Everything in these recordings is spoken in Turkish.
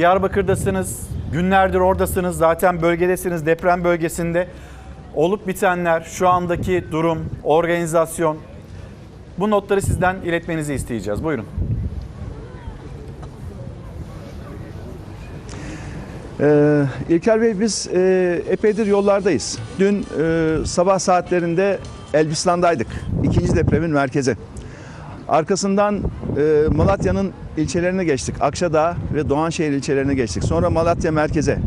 Diyarbakır'dasınız, günlerdir oradasınız, zaten bölgedesiniz, deprem bölgesinde. Olup bitenler, şu andaki durum, organizasyon, bu notları sizden iletmenizi isteyeceğiz. Buyurun. Ee, İlker Bey biz e, epeydir yollardayız. Dün e, sabah saatlerinde Elbistan'daydık. İkinci depremin merkezi. Arkasından e, Malatya'nın ilçelerine geçtik. Akşadağ ve Doğanşehir ilçelerine geçtik. Sonra Malatya merkeze.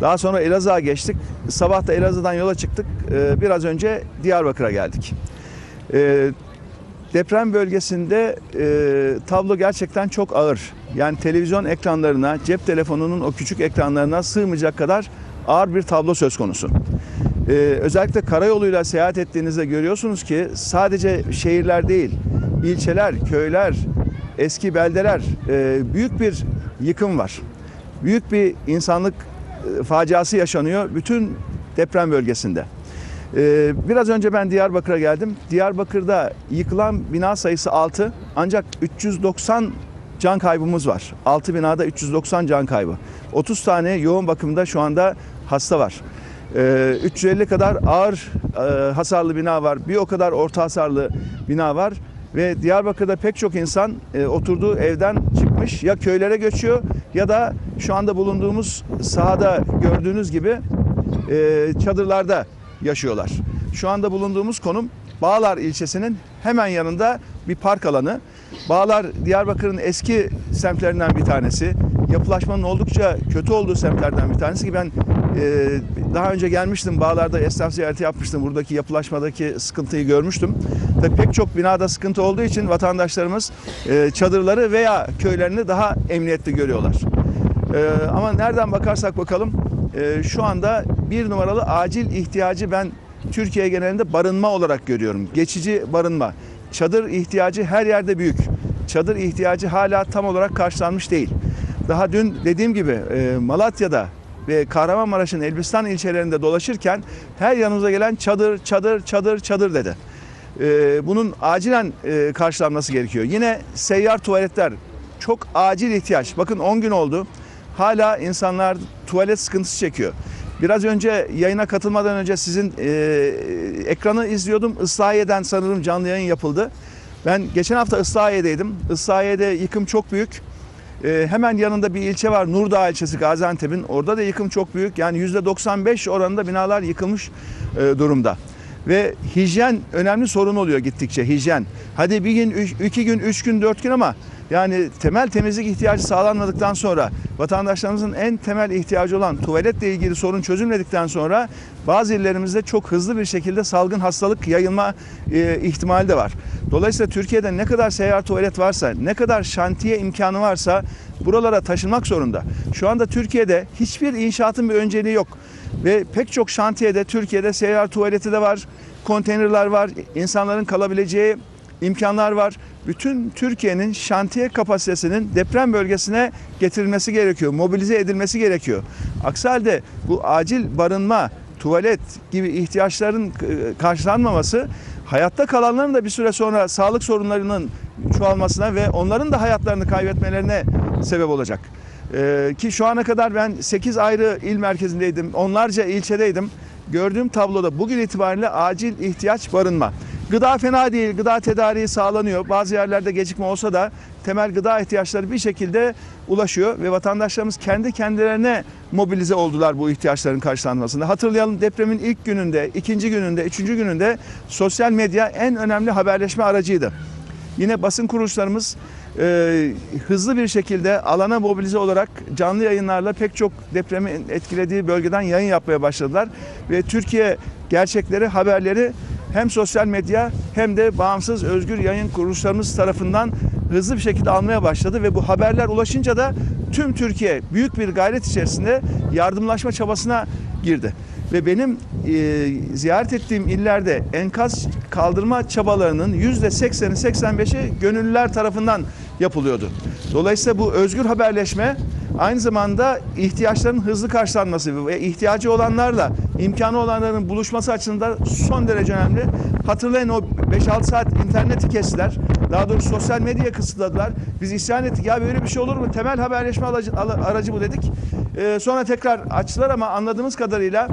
Daha sonra Elazığ'a geçtik. Sabah da Elazığ'dan yola çıktık. E, biraz önce Diyarbakır'a geldik. E, deprem bölgesinde e, tablo gerçekten çok ağır. Yani televizyon ekranlarına, cep telefonunun o küçük ekranlarına sığmayacak kadar ağır bir tablo söz konusu. E, özellikle karayoluyla seyahat ettiğinizde görüyorsunuz ki sadece şehirler değil, ilçeler, köyler, eski beldeler e, büyük bir yıkım var. Büyük bir insanlık e, faciası yaşanıyor bütün deprem bölgesinde. Ee, biraz önce ben Diyarbakır'a geldim. Diyarbakır'da yıkılan bina sayısı 6 ancak 390 can kaybımız var. 6 binada 390 can kaybı. 30 tane yoğun bakımda şu anda hasta var. Ee, 350 kadar ağır e, hasarlı bina var. Bir o kadar orta hasarlı bina var. Ve Diyarbakır'da pek çok insan e, oturduğu evden çıkmış. Ya köylere göçüyor ya da şu anda bulunduğumuz sahada gördüğünüz gibi e, çadırlarda yaşıyorlar. Şu anda bulunduğumuz konum Bağlar ilçesinin hemen yanında bir park alanı. Bağlar Diyarbakır'ın eski semtlerinden bir tanesi. Yapılaşmanın oldukça kötü olduğu semtlerden bir tanesi ki ben e, daha önce gelmiştim Bağlar'da esnaf ziyareti yapmıştım. Buradaki yapılaşmadaki sıkıntıyı görmüştüm. Tabii pek çok binada sıkıntı olduğu için vatandaşlarımız e, çadırları veya köylerini daha emniyetli görüyorlar. Ee, ama nereden bakarsak bakalım e, şu anda bir numaralı acil ihtiyacı ben Türkiye genelinde barınma olarak görüyorum. Geçici barınma. Çadır ihtiyacı her yerde büyük. Çadır ihtiyacı hala tam olarak karşılanmış değil. Daha dün dediğim gibi e, Malatya'da ve Kahramanmaraş'ın Elbistan ilçelerinde dolaşırken her yanımıza gelen çadır, çadır, çadır, çadır dedi. Ee, bunun acilen e, karşılanması gerekiyor. Yine seyyar tuvaletler çok acil ihtiyaç. Bakın 10 gün oldu. Hala insanlar tuvalet sıkıntısı çekiyor. Biraz önce yayına katılmadan önce sizin e, ekranı izliyordum. Islahiye'den sanırım canlı yayın yapıldı. Ben geçen hafta Islahiye'deydim. Islahiye'de yıkım çok büyük. E, hemen yanında bir ilçe var Nurdağ ilçesi Gaziantep'in. Orada da yıkım çok büyük. Yani %95 oranında binalar yıkılmış e, durumda. Ve hijyen önemli sorun oluyor gittikçe hijyen. Hadi bir gün, üç- iki gün, üç gün, dört gün ama yani temel temizlik ihtiyacı sağlanmadıktan sonra vatandaşlarımızın en temel ihtiyacı olan tuvaletle ilgili sorun çözülmedikten sonra bazı illerimizde çok hızlı bir şekilde salgın hastalık yayılma e, ihtimali de var. Dolayısıyla Türkiye'de ne kadar seyyar tuvalet varsa, ne kadar şantiye imkanı varsa buralara taşınmak zorunda. Şu anda Türkiye'de hiçbir inşaatın bir önceliği yok. Ve pek çok şantiyede Türkiye'de seyyar tuvaleti de var, konteynerler var, insanların kalabileceği imkanlar var. Bütün Türkiye'nin şantiye kapasitesinin deprem bölgesine getirilmesi gerekiyor, mobilize edilmesi gerekiyor. Aksi halde bu acil barınma, tuvalet gibi ihtiyaçların e, karşılanmaması hayatta kalanların da bir süre sonra sağlık sorunlarının çoğalmasına ve onların da hayatlarını kaybetmelerine sebep olacak. Ee, ki şu ana kadar ben 8 ayrı il merkezindeydim, onlarca ilçedeydim. Gördüğüm tabloda bugün itibariyle acil ihtiyaç barınma. Gıda fena değil, gıda tedariği sağlanıyor. Bazı yerlerde gecikme olsa da temel gıda ihtiyaçları bir şekilde ulaşıyor ve vatandaşlarımız kendi kendilerine mobilize oldular bu ihtiyaçların karşılanmasında. Hatırlayalım depremin ilk gününde, ikinci gününde, üçüncü gününde sosyal medya en önemli haberleşme aracıydı. Yine basın kuruluşlarımız e, hızlı bir şekilde alana mobilize olarak canlı yayınlarla pek çok depremin etkilediği bölgeden yayın yapmaya başladılar. Ve Türkiye gerçekleri, haberleri hem sosyal medya hem de bağımsız özgür yayın kuruluşlarımız tarafından hızlı bir şekilde almaya başladı. Ve bu haberler ulaşınca da tüm Türkiye büyük bir gayret içerisinde yardımlaşma çabasına girdi. Ve benim e, ziyaret ettiğim illerde enkaz kaldırma çabalarının yüzde sekseni 85'i gönüllüler tarafından yapılıyordu. Dolayısıyla bu özgür haberleşme aynı zamanda ihtiyaçların hızlı karşılanması ve ihtiyacı olanlarla imkanı olanların buluşması açısından son derece önemli. Hatırlayın o 5-6 saat interneti kestiler. Daha doğrusu sosyal medyaya kısıtladılar. Biz isyan ettik. Ya böyle bir şey olur mu? Temel haberleşme aracı, bu dedik. Ee, sonra tekrar açtılar ama anladığımız kadarıyla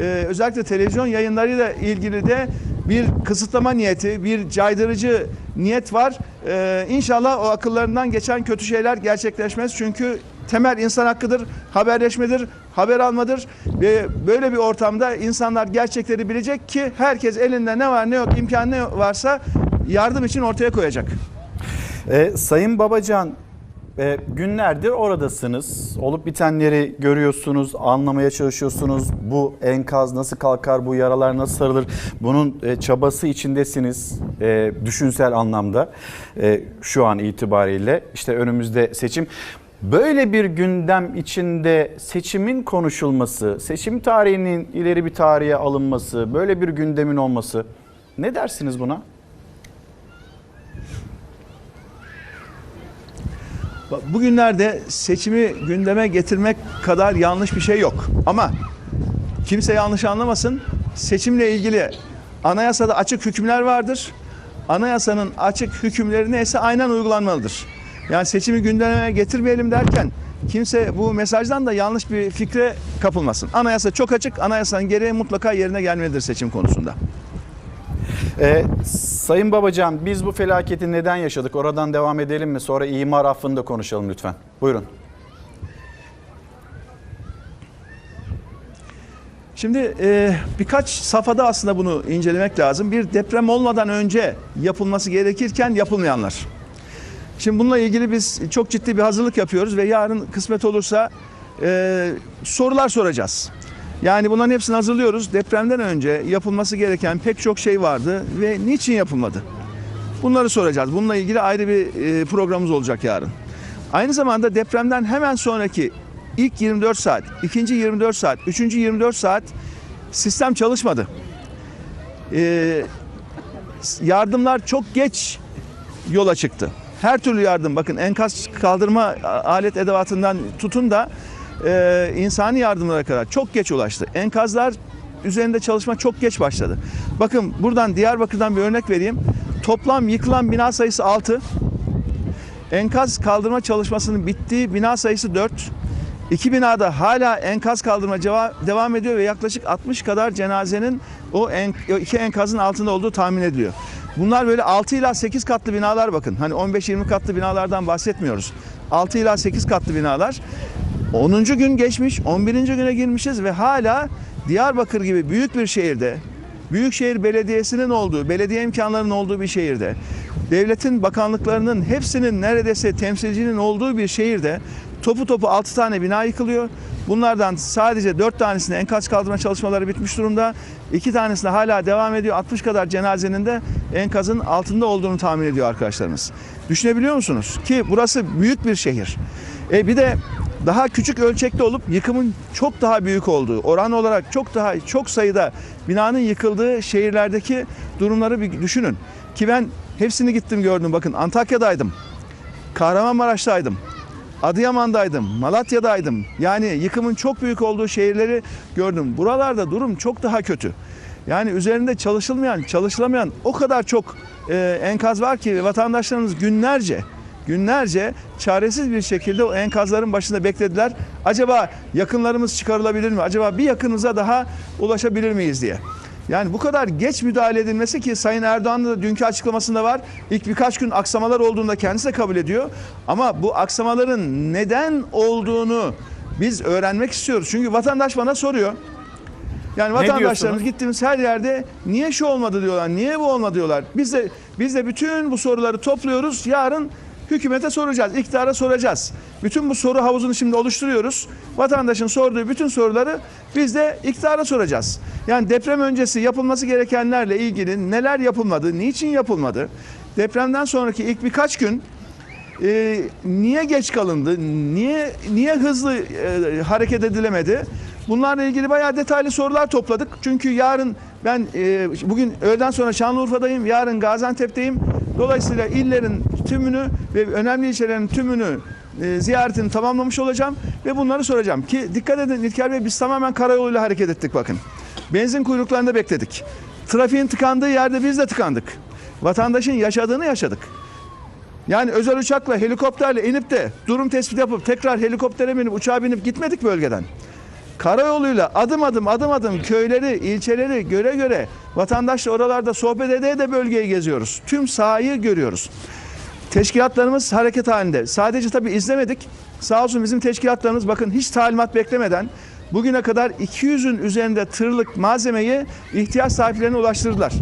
e, özellikle televizyon yayınlarıyla ilgili de bir kısıtlama niyeti, bir caydırıcı niyet var. Ee, inşallah o akıllarından geçen kötü şeyler gerçekleşmez. Çünkü temel insan hakkıdır, haberleşmedir, haber almadır. Ve böyle bir ortamda insanlar gerçekleri bilecek ki herkes elinde ne var ne yok, imkan ne varsa yardım için ortaya koyacak. Ee, Sayın Babacan e, günlerdir oradasınız. Olup bitenleri görüyorsunuz, anlamaya çalışıyorsunuz. Bu enkaz nasıl kalkar, bu yaralar nasıl sarılır? Bunun e, çabası içindesiniz e, düşünsel anlamda e, şu an itibariyle. İşte önümüzde seçim. Böyle bir gündem içinde seçimin konuşulması, seçim tarihinin ileri bir tarihe alınması, böyle bir gündemin olması ne dersiniz buna? Bugünlerde seçimi gündeme getirmek kadar yanlış bir şey yok. Ama kimse yanlış anlamasın. Seçimle ilgili anayasada açık hükümler vardır. Anayasanın açık hükümleri neyse aynen uygulanmalıdır. Yani seçimi gündeme getirmeyelim derken kimse bu mesajdan da yanlış bir fikre kapılmasın. Anayasa çok açık. Anayasanın gereği mutlaka yerine gelmelidir seçim konusunda. Ee, Sayın Babacan biz bu felaketi neden yaşadık? Oradan devam edelim mi? Sonra imar affını da konuşalım lütfen. Buyurun. Şimdi e, birkaç safhada aslında bunu incelemek lazım. Bir deprem olmadan önce yapılması gerekirken yapılmayanlar. Şimdi bununla ilgili biz çok ciddi bir hazırlık yapıyoruz ve yarın kısmet olursa e, sorular soracağız. Yani bunların hepsini hazırlıyoruz. Depremden önce yapılması gereken pek çok şey vardı ve niçin yapılmadı? Bunları soracağız. Bununla ilgili ayrı bir e, programımız olacak yarın. Aynı zamanda depremden hemen sonraki ilk 24 saat, ikinci 24 saat, üçüncü 24 saat sistem çalışmadı. Ee, yardımlar çok geç yola çıktı. Her türlü yardım bakın enkaz kaldırma alet edevatından tutun da e, insani yardımlara kadar çok geç ulaştı. Enkazlar üzerinde çalışma çok geç başladı. Bakın buradan Diyarbakır'dan bir örnek vereyim. Toplam yıkılan bina sayısı 6. Enkaz kaldırma çalışmasının bittiği bina sayısı 4. İki binada hala enkaz kaldırma devam ediyor ve yaklaşık 60 kadar cenazenin o en, iki enkazın altında olduğu tahmin ediliyor. Bunlar böyle 6 ila 8 katlı binalar bakın. Hani 15-20 katlı binalardan bahsetmiyoruz. 6 ila 8 katlı binalar. 10. gün geçmiş, 11. güne girmişiz ve hala Diyarbakır gibi büyük bir şehirde, Büyükşehir Belediyesi'nin olduğu, belediye imkanlarının olduğu bir şehirde, devletin bakanlıklarının hepsinin neredeyse temsilcinin olduğu bir şehirde topu topu 6 tane bina yıkılıyor. Bunlardan sadece 4 tanesinde enkaz kaldırma çalışmaları bitmiş durumda. 2 tanesinde hala devam ediyor. 60 kadar cenazenin de enkazın altında olduğunu tahmin ediyor arkadaşlarımız. Düşünebiliyor musunuz? Ki burası büyük bir şehir. E bir de daha küçük ölçekte olup yıkımın çok daha büyük olduğu, oran olarak çok daha çok sayıda binanın yıkıldığı şehirlerdeki durumları bir düşünün. Ki ben hepsini gittim gördüm. Bakın Antakya'daydım. Kahramanmaraş'taydım. Adıyaman'daydım, Malatya'daydım. Yani yıkımın çok büyük olduğu şehirleri gördüm. Buralarda durum çok daha kötü. Yani üzerinde çalışılmayan, çalışılamayan o kadar çok e, enkaz var ki vatandaşlarımız günlerce günlerce çaresiz bir şekilde o enkazların başında beklediler. Acaba yakınlarımız çıkarılabilir mi? Acaba bir yakınıza daha ulaşabilir miyiz diye. Yani bu kadar geç müdahale edilmesi ki Sayın Erdoğan'ın da dünkü açıklamasında var. İlk birkaç gün aksamalar olduğunda kendisi de kabul ediyor. Ama bu aksamaların neden olduğunu biz öğrenmek istiyoruz. Çünkü vatandaş bana soruyor. Yani vatandaşlarımız gittiğimiz her yerde niye şu olmadı diyorlar, niye bu olmadı diyorlar. Biz de biz de bütün bu soruları topluyoruz. Yarın hükümete soracağız, iktidara soracağız. Bütün bu soru havuzunu şimdi oluşturuyoruz. Vatandaşın sorduğu bütün soruları biz de iktidara soracağız. Yani deprem öncesi yapılması gerekenlerle ilgili neler yapılmadı, niçin yapılmadı? Depremden sonraki ilk birkaç gün e, niye geç kalındı? Niye niye hızlı e, hareket edilemedi? Bunlarla ilgili bayağı detaylı sorular topladık. Çünkü yarın ben e, bugün öğleden sonra Şanlıurfa'dayım, yarın Gaziantep'teyim. Dolayısıyla illerin tümünü ve önemli ilçelerin tümünü e, ziyaretini tamamlamış olacağım ve bunları soracağım. Ki dikkat edin İlker Bey biz tamamen karayoluyla hareket ettik bakın. Benzin kuyruklarında bekledik. Trafiğin tıkandığı yerde biz de tıkandık. Vatandaşın yaşadığını yaşadık. Yani özel uçakla, helikopterle inip de durum tespiti yapıp tekrar helikoptere binip uçağa binip gitmedik bölgeden. Karayoluyla adım adım adım adım köyleri, ilçeleri göre göre vatandaşla oralarda sohbet ede de bölgeyi geziyoruz. Tüm sahayı görüyoruz. Teşkilatlarımız hareket halinde. Sadece tabii izlemedik. Sağ olsun bizim teşkilatlarımız bakın hiç talimat beklemeden bugüne kadar 200'ün üzerinde tırlık malzemeyi ihtiyaç sahiplerine ulaştırdılar.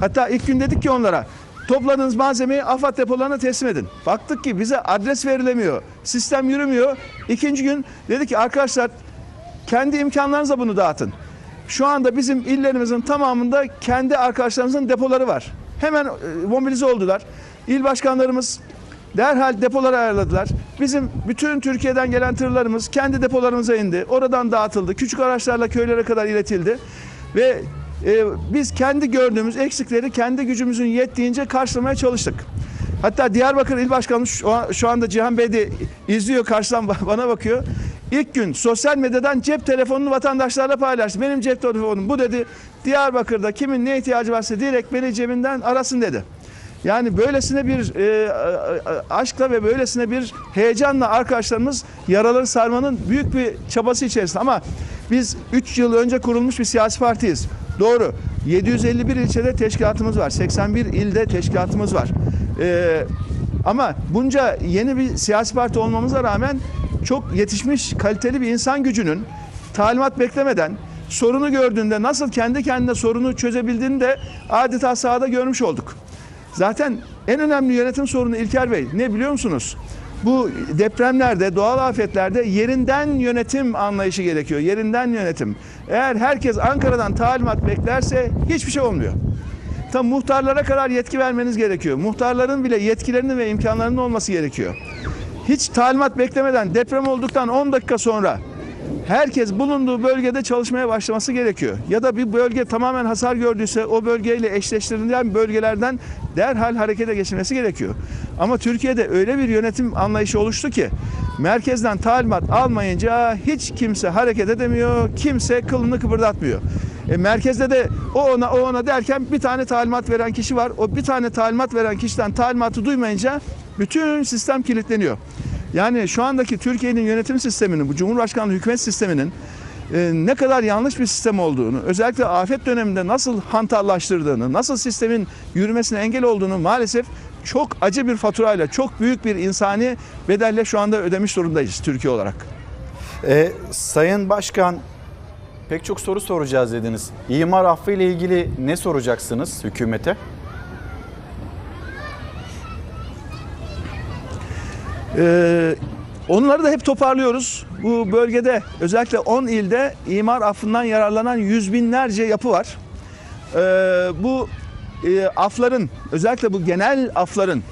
Hatta ilk gün dedik ki onlara topladığınız malzemeyi AFAD depolarına teslim edin. Baktık ki bize adres verilemiyor. Sistem yürümüyor. İkinci gün dedik ki arkadaşlar kendi imkanlarınızla bunu dağıtın. Şu anda bizim illerimizin tamamında kendi arkadaşlarımızın depoları var. Hemen e, mobilize oldular. İl başkanlarımız derhal depoları ayarladılar. Bizim bütün Türkiye'den gelen tırlarımız kendi depolarımıza indi. Oradan dağıtıldı. Küçük araçlarla köylere kadar iletildi. Ve e, biz kendi gördüğümüz eksikleri kendi gücümüzün yettiğince karşılamaya çalıştık. Hatta Diyarbakır İl Başkanı şu, an- şu anda Cihan Bey de izliyor karşıdan bana bakıyor. İlk gün sosyal medyadan cep telefonunu vatandaşlarla paylaştı. Benim cep telefonum bu dedi. Diyarbakır'da kimin ne ihtiyacı varsa direkt beni cebinden arasın dedi. Yani böylesine bir e, a- a- aşkla ve böylesine bir heyecanla arkadaşlarımız yaraları sarmanın büyük bir çabası içerisinde. Ama biz 3 yıl önce kurulmuş bir siyasi partiyiz. Doğru. 751 ilçede teşkilatımız var. 81 ilde teşkilatımız var. E, ama bunca yeni bir siyasi parti olmamıza rağmen çok yetişmiş kaliteli bir insan gücünün talimat beklemeden sorunu gördüğünde nasıl kendi kendine sorunu çözebildiğini de adeta sahada görmüş olduk. Zaten en önemli yönetim sorunu İlker Bey ne biliyor musunuz? Bu depremlerde, doğal afetlerde yerinden yönetim anlayışı gerekiyor. Yerinden yönetim. Eğer herkes Ankara'dan talimat beklerse hiçbir şey olmuyor. Tam muhtarlara kadar yetki vermeniz gerekiyor. Muhtarların bile yetkilerinin ve imkanlarının olması gerekiyor. Hiç talimat beklemeden deprem olduktan 10 dakika sonra herkes bulunduğu bölgede çalışmaya başlaması gerekiyor. Ya da bir bölge tamamen hasar gördüyse o bölgeyle eşleştirilen bölgelerden derhal harekete geçilmesi gerekiyor. Ama Türkiye'de öyle bir yönetim anlayışı oluştu ki merkezden talimat almayınca hiç kimse hareket edemiyor, kimse kılını kıpırdatmıyor. E, merkezde de o ona o ona derken bir tane talimat veren kişi var. O bir tane talimat veren kişiden talimatı duymayınca bütün sistem kilitleniyor. Yani şu andaki Türkiye'nin yönetim sisteminin, bu Cumhurbaşkanlığı hükümet sisteminin e, ne kadar yanlış bir sistem olduğunu, özellikle afet döneminde nasıl hantallaştırdığını, nasıl sistemin yürümesine engel olduğunu maalesef çok acı bir faturayla, çok büyük bir insani bedelle şu anda ödemiş durumdayız Türkiye olarak. E, Sayın Başkan pek çok soru soracağız dediniz. İmar affı ile ilgili ne soracaksınız hükümete? Ee, onları da hep toparlıyoruz. Bu bölgede özellikle 10 ilde imar affından yararlanan yüz binlerce yapı var. Ee, bu e, afların özellikle bu genel afların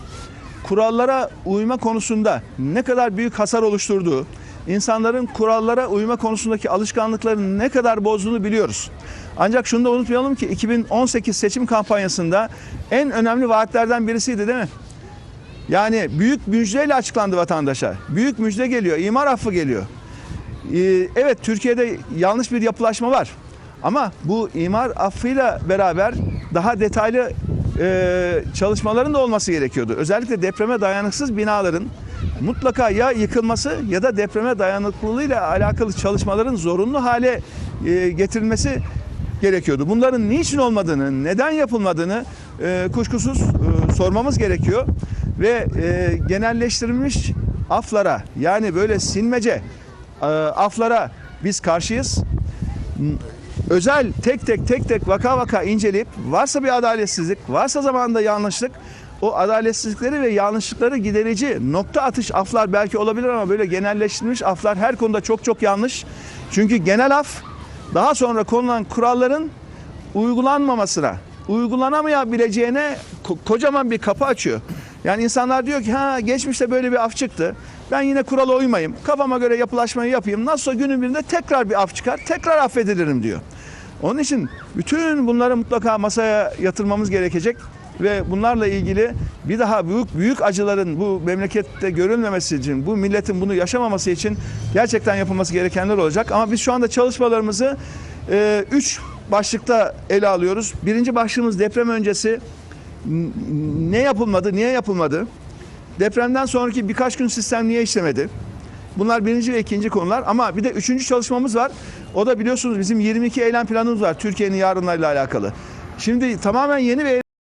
kurallara uyma konusunda ne kadar büyük hasar oluşturduğu, insanların kurallara uyma konusundaki alışkanlıklarını ne kadar bozduğunu biliyoruz. Ancak şunu da unutmayalım ki 2018 seçim kampanyasında en önemli vaatlerden birisiydi değil mi? Yani büyük müjdeyle açıklandı vatandaşa. Büyük müjde geliyor, imar affı geliyor. Ee, evet Türkiye'de yanlış bir yapılaşma var. Ama bu imar affıyla beraber daha detaylı e, çalışmaların da olması gerekiyordu. Özellikle depreme dayanıksız binaların mutlaka ya yıkılması ya da depreme dayanıklılığıyla alakalı çalışmaların zorunlu hale e, getirilmesi gerekiyordu. Bunların niçin olmadığını, neden yapılmadığını e, kuşkusuz e, sormamız gerekiyor ve e, genelleştirilmiş aflara yani böyle sinmece e, aflara biz karşıyız. Özel tek tek tek tek vaka vaka inceleyip varsa bir adaletsizlik, varsa zamanında yanlışlık o adaletsizlikleri ve yanlışlıkları giderici nokta atış aflar belki olabilir ama böyle genelleştirilmiş aflar her konuda çok çok yanlış. Çünkü genel af daha sonra konulan kuralların uygulanmamasına, uygulanamayabileceğine ko- kocaman bir kapı açıyor. Yani insanlar diyor ki ha geçmişte böyle bir af çıktı. Ben yine kurala uymayayım. Kafama göre yapılaşmayı yapayım. Nasılsa günün birinde tekrar bir af çıkar. Tekrar affedilirim diyor. Onun için bütün bunları mutlaka masaya yatırmamız gerekecek ve bunlarla ilgili bir daha büyük büyük acıların bu memlekette görülmemesi için, bu milletin bunu yaşamaması için gerçekten yapılması gerekenler olacak. Ama biz şu anda çalışmalarımızı e, üç başlıkta ele alıyoruz. Birinci başlığımız deprem öncesi ne yapılmadı, niye yapılmadı? depremden sonraki birkaç gün sistem niye işlemedi? Bunlar birinci ve ikinci konular ama bir de üçüncü çalışmamız var. O da biliyorsunuz bizim 22 eylem planımız var Türkiye'nin yarınlarıyla alakalı. Şimdi tamamen yeni bir